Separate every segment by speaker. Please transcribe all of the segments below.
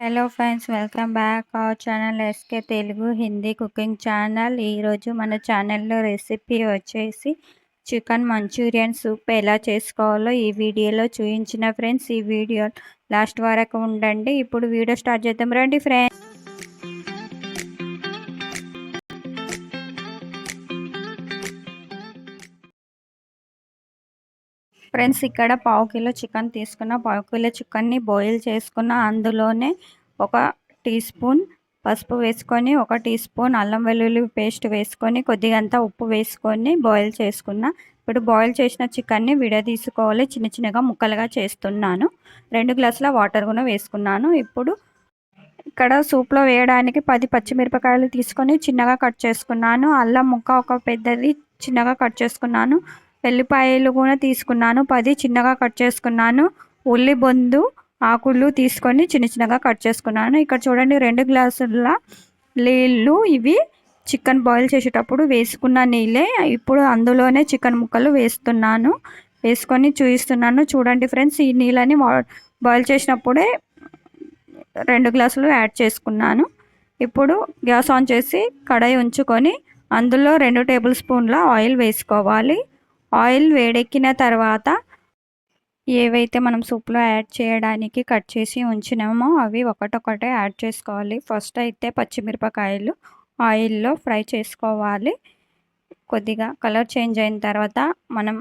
Speaker 1: Hello friends welcome back our channel SK Telugu Hindi cooking channel ఈరోజు మన ఛానల్లో recipe వచ్చేసి చికెన్ మంచూరియన్ సూప్ ఎలా చేసుకోవాలో ఈ వీడియోలో చూపించిన ఫ్రెండ్స్ ఈ వీడియో లాస్ట్ వరకు ఉండండి. ఇప్పుడు వీడియో స్టార్ట్ చేద్దాం. రండి ఫ్రెండ్స్ ఫ్రెండ్స్ ఇక్కడ పావు కిలో చికెన్ తీసుకున్న పావు కిలో చికెన్ని బాయిల్ చేసుకున్న అందులోనే ఒక టీ స్పూన్ పసుపు వేసుకొని ఒక టీ స్పూన్ అల్లం వెల్లుల్లి పేస్ట్ వేసుకొని కొద్దిగంత ఉప్పు వేసుకొని బాయిల్ చేసుకున్న. ఇప్పుడు బాయిల్ చేసిన చికెన్ని విడదీసుకోవాలి. చిన్న చిన్నగా ముక్కలుగా చేస్తున్నాను. రెండు గ్లాసుల వాటర్ కూడా వేసుకున్నాను. ఇప్పుడు ఇక్కడ సూప్లో వేయడానికి పది పచ్చిమిరపకాయలు తీసుకొని చిన్నగా కట్ చేసుకున్నాను. అల్లం ముక్క ఒక పెద్దది చిన్నగా కట్ చేసుకున్నాను. వెల్లిపాయలు కూడా తీసుకున్నాను. పది చిన్నగా కట్ చేసుకున్నాను. ఉల్లి బొందు ఆకులు తీసుకొని చిన్న చిన్నగా కట్ చేసుకున్నాను. ఇక్కడ చూడండి రెండు గ్లాసుల నీళ్ళు ఇవి చికెన్ బాయిల్ చేసేటప్పుడు వేసుకున్న నీళ్ళే. ఇప్పుడు అందులోనే చికెన్ ముక్కలు వేస్తున్నాను. వేసుకొని చూపిస్తున్నాను చూడండి ఫ్రెండ్స్ ఈ నీళ్ళని బాయిల్ చేసినప్పుడే రెండు గ్లాసులు యాడ్ చేసుకున్నాను. ఇప్పుడు గ్యాస్ ఆన్ చేసి కడాయి ఉంచుకొని అందులో రెండు టేబుల్ స్పూన్ల ఆయిల్ వేసుకోవాలి. ఆయిల్ వేడెక్కిన తర్వాత ఏవైతే మనం సూప్లో యాడ్ చేయడానికి కట్ చేసి ఉంచినామో అవి ఒకటొకటే యాడ్ చేసుకోవాలి. ఫస్ట్ అయితే పచ్చిమిరపకాయలు ఆయిల్లో ఫ్రై చేసుకోవాలి. కొద్దిగా కలర్ చేంజ్ అయిన తర్వాత మనం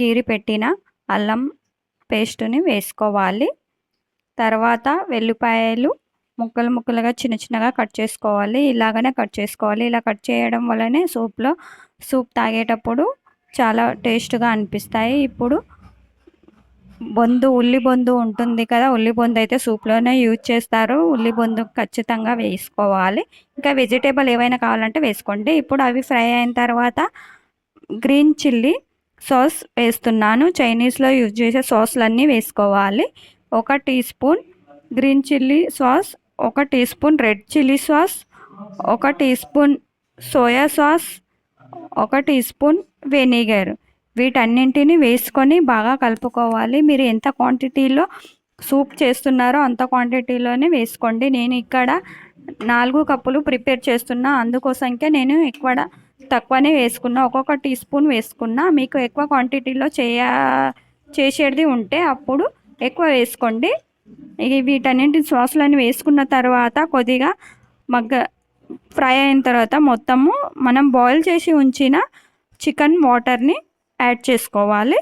Speaker 1: గీరి పెట్టిన అల్లం పేస్టుని వేసుకోవాలి. తర్వాత వెల్లిపాయలు ముక్కలు ముక్కలుగా చిన్న చిన్నగా కట్ చేసుకోవాలి. ఇలాగనే కట్ చేసుకోవాలి. ఇలా కట్ చేయడం వల్లనే సూప్లో సూప్ తాగేటప్పుడు చాలా టేస్ట్గా అనిపిస్తాయి. ఇప్పుడు బొందు ఉల్లి బొందు ఉంటుంది కదా ఉల్లి బొందు అయితే సూప్లోనే యూజ్ చేస్తారు. ఉల్లి బొందు ఖచ్చితంగా వేసుకోవాలి. ఇంకా వెజిటేబుల్ ఏవైనా కావాలంటే వేసుకోండి. ఇప్పుడు అవి ఫ్రై అయిన తర్వాత గ్రీన్ చిల్లీ సాస్ వేస్తున్నాను. చైనీస్లో యూజ్ చేసే సాస్లన్నీ వేసుకోవాలి. ఒక teaspoon green chilli sauce ఒక teaspoon red chilli sauce ఒక టీ స్పూన్ సోయా సాస్ ఒక టీ స్పూన్ వెనిగర్. వీటన్నింటిని వేసుకొని బాగా కలుపుకోవాలి. మీరు ఎంత క్వాంటిటీలో సూప్ చేస్తున్నారో అంత క్వాంటిటీలోనే వేసుకోండి. నేను ఇక్కడ నాలుగు కప్పులు ప్రిపేర్ చేస్తున్నా. అందుకోసంకే నేను ఎక్కువ తక్కువనే వేసుకున్నా. ఒక్కొక్క టీ స్పూన్ వేసుకున్నా. మీకు ఎక్కువ క్వాంటిటీలో చేయ చేసేది ఉంటే అప్పుడు ఎక్కువ వేసుకోండి. వీటన్నింటి సాసులను వేసుకున్న తర్వాత కొద్దిగా మగ్గ ఫ్రై అయిన తర్వాత మొత్తము మనం బాయిల్ చేసి ఉంచిన చికెన్ వాటర్ని యాడ్ చేసుకోవాలి.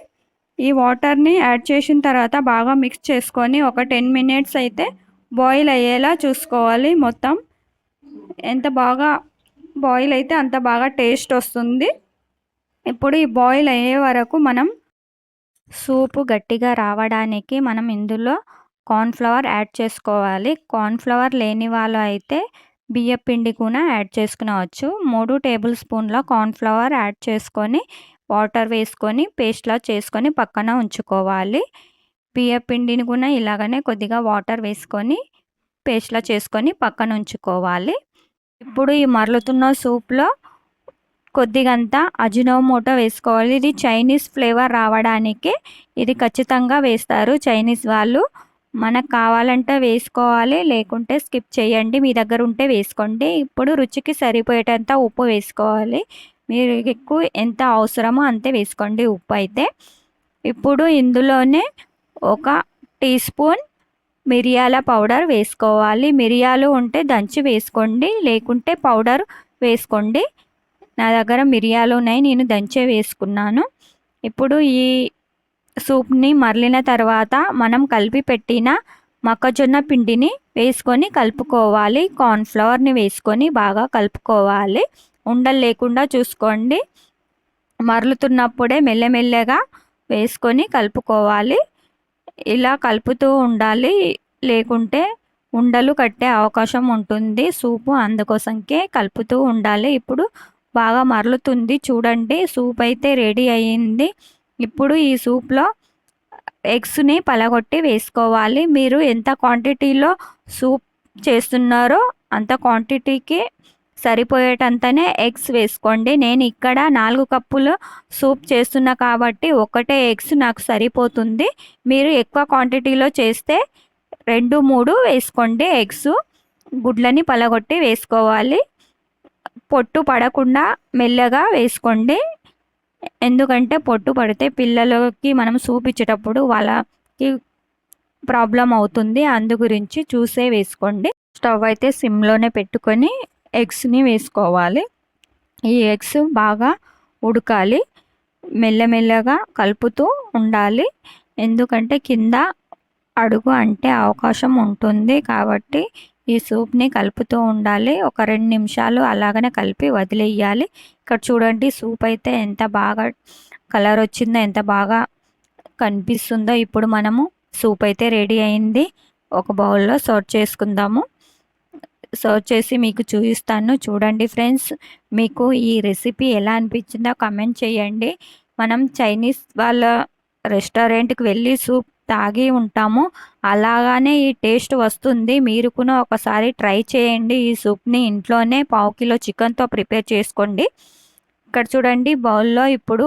Speaker 1: ఈ వాటర్ని యాడ్ చేసిన తర్వాత బాగా మిక్స్ చేసుకొని ఒక టెన్ మినిట్స్ అయితే బాయిల్ అయ్యేలా చూసుకోవాలి మొత్తం. ఎంత బాగా బాయిల్ అయితే అంత బాగా టేస్ట్ వస్తుంది. ఇప్పుడు ఈ బాయిల్ అయ్యే వరకు మనం సూపు గట్టిగా రావడానికి మనం ఇందులో కార్న్ఫ్లవర్ యాడ్ చేసుకోవాలి. కార్న్ఫ్లవర్ లేని వాళ్ళు అయితే బియ్యం పిండి కూడా యాడ్ చేసుకునవచ్చు. మూడు టేబుల్ స్పూన్ల కార్న్ఫ్లవర్ యాడ్ చేసుకొని వాటర్ వేసుకొని పేస్ట్లా చేసుకొని పక్కన ఉంచుకోవాలి. బియ్య పిండిని కూడా ఇలాగనే కొద్దిగా వాటర్ వేసుకొని పేస్ట్లా చేసుకొని పక్కన ఉంచుకోవాలి. ఇప్పుడు ఈ మరలుతున్న సూప్లో కొద్దిగంత అజినోమోటో వేసుకోవాలి. ఇది చైనీస్ ఫ్లేవర్ రావడానికి ఇది ఖచ్చితంగా వేస్తారు చైనీస్ వాళ్ళు. మనకు కావాలంటే వేసుకోవాలి లేకుంటే స్కిప్ చేయండి. మీ దగ్గర ఉంటే వేసుకోండి. ఇప్పుడు రుచికి సరిపోయేటంత ఉప్పు వేసుకోవాలి. మీరు ఎక్కువ ఎంత అవసరమో అంతే వేసుకోండి ఉప్పు అయితే. ఇప్పుడు ఇందులోనే ఒక టీ స్పూన్ మిరియాల పౌడర్ వేసుకోవాలి. మిరియాలు ఉంటే దంచి వేసుకోండి లేకుంటే పౌడర్ వేసుకోండి. నా దగ్గర మిరియాలు ఉన్నాయి నేను దంచే వేసుకున్నాను. ఇప్పుడు ఈ సూప్ని మరలిన తర్వాత మనం కలిపి పెట్టిన మొక్కజొన్న పిండిని వేసుకొని కలుపుకోవాలి. కార్న్ఫ్లవర్ని వేసుకొని బాగా కలుపుకోవాలి. ఉండలు లేకుండా చూసుకోండి. మరలుతున్నప్పుడే మెల్లమెల్లగా వేసుకొని కలుపుకోవాలి. ఇలా కలుపుతూ ఉండాలి. లేకుంటే ఉండలు కట్టే అవకాశం ఉంటుంది. సూపు అందుకోసంకే కలుపుతూ ఉండాలి. ఇప్పుడు బాగా మరలుతుంది. చూడండి సూప్ అయితే రెడీ అయ్యింది ఇప్పుడు ఈ సూప్లో ఎగ్స్ని పలగొట్టి వేసుకోవాలి. మీరు ఎంత క్వాంటిటీలో సూప్ చేస్తున్నారో అంత క్వాంటిటీకి సరిపోయేటంతనే ఎగ్స్ వేసుకోండి. నేను ఇక్కడ నాలుగు కప్పులు సూప్ చేస్తున్నా కాబట్టి ఒకటే ఎగ్స్ నాకు సరిపోతుంది. మీరు ఎక్కువ క్వాంటిటీలో చేస్తే రెండు మూడు వేసుకోండి ఎగ్స్. గుడ్లని పలగొట్టి వేసుకోవాలి. పొట్టు పడకుండా మెల్లగా వేసుకోండి. ఎందుకంటే పొట్టు పడితే పిల్లలకి మనం సూప్ ఇచ్చేటప్పుడు వాళ్ళకి ప్రాబ్లం అవుతుంది. అందు గురించి చూసే వేసుకోండి. స్టవ్ అయితే సిమ్లోనే పెట్టుకొని ఎగ్స్ని వేసుకోవాలి. ఈ ఎగ్స్ బాగా ఉడకాలి. మెల్లమెల్లగా కలుపుతూ ఉండాలి. ఎందుకంటే కింద అడుగు అంటే అవకాశం ఉంటుంది కాబట్టి ఈ సూప్ని కలుపుతూ ఉండాలి. ఒక రెండు నిమిషాలు అలాగనే కలిపి వదిలేయాలి. ఇక్కడ చూడండి సూప్ అయితే ఎంత బాగా కలర్ వచ్చిందో ఎంత బాగా కనిపిస్తుందో. ఇప్పుడు మనము సూప్ అయితే రెడీ అయింది. ఒక బౌల్లో సర్వ్ చేసుకుందాము. సర్వ్ చేసి మీకు చూపిస్తాను. చూడండి ఫ్రెండ్స్ మీకు ఈ రెసిపీ ఎలా అనిపించిందో కమెంట్ చేయండి. మనం చైనీస్ వాళ్ళ రెస్టారెంట్కి వెళ్ళి సూప్ తాగి ఉంటాము. అలాగానే ఈ టేస్ట్ వస్తుంది. మీరు కూడా ఒకసారి ట్రై చేయండి ఈ సూప్ని ఇంట్లోనే పావు కిలో చికెన్తో ప్రిపేర్ చేసుకోండి. ఇక్కడ చూడండి బౌల్లో ఇప్పుడు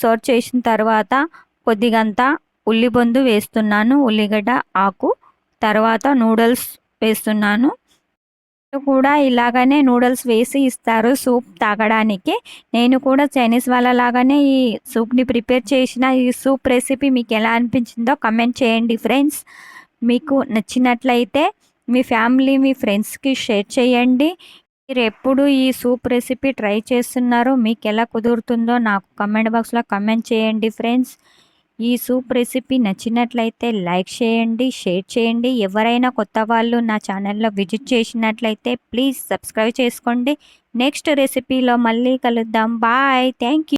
Speaker 1: సర్వ్ చేసిన తర్వాత కొద్దిగంత ఉల్లిబొందు వేస్తున్నాను. ఉల్లిగడ్డ ఆకు తర్వాత నూడిల్స్ వేస్తున్నాను. కూడా ఇలాగనే నూడిల్స్ వేసి ఇస్తారు సూప్ తాగడానికి. నేను కూడా చైనీస్ వాళ్ళలాగానే ఈ సూప్ని ప్రిపేర్ చేసిన ఈ సూప్ రెసిపీ మీకు ఎలా అనిపించిందో కమెంట్ చేయండి ఫ్రెండ్స్. మీకు నచ్చినట్లయితే మీ ఫ్యామిలీ మీ ఫ్రెండ్స్కి షేర్ చేయండి. మీరు ఎప్పుడు ఈ సూప్ రెసిపీ ట్రై చేస్తున్నారో మీకు ఎలా కుదురుతుందో నాకు కమెంట్ బాక్స్లో కమెంట్ చేయండి ఫ్రెండ్స్. ఈ సూప్ రెసిపీ నచ్చినట్లయితే లైక్ చేయండి షేర్ చేయండి. ఎవరైనా కొత్త వాళ్ళు నా ఛానల్లో విజిట్ చేసినట్లయితే ప్లీజ్ సబ్స్క్రైబ్ చేసుకోండి. నెక్స్ట్ రెసిపీలో మళ్ళీ కలుద్దాం. బాయ్. Thank you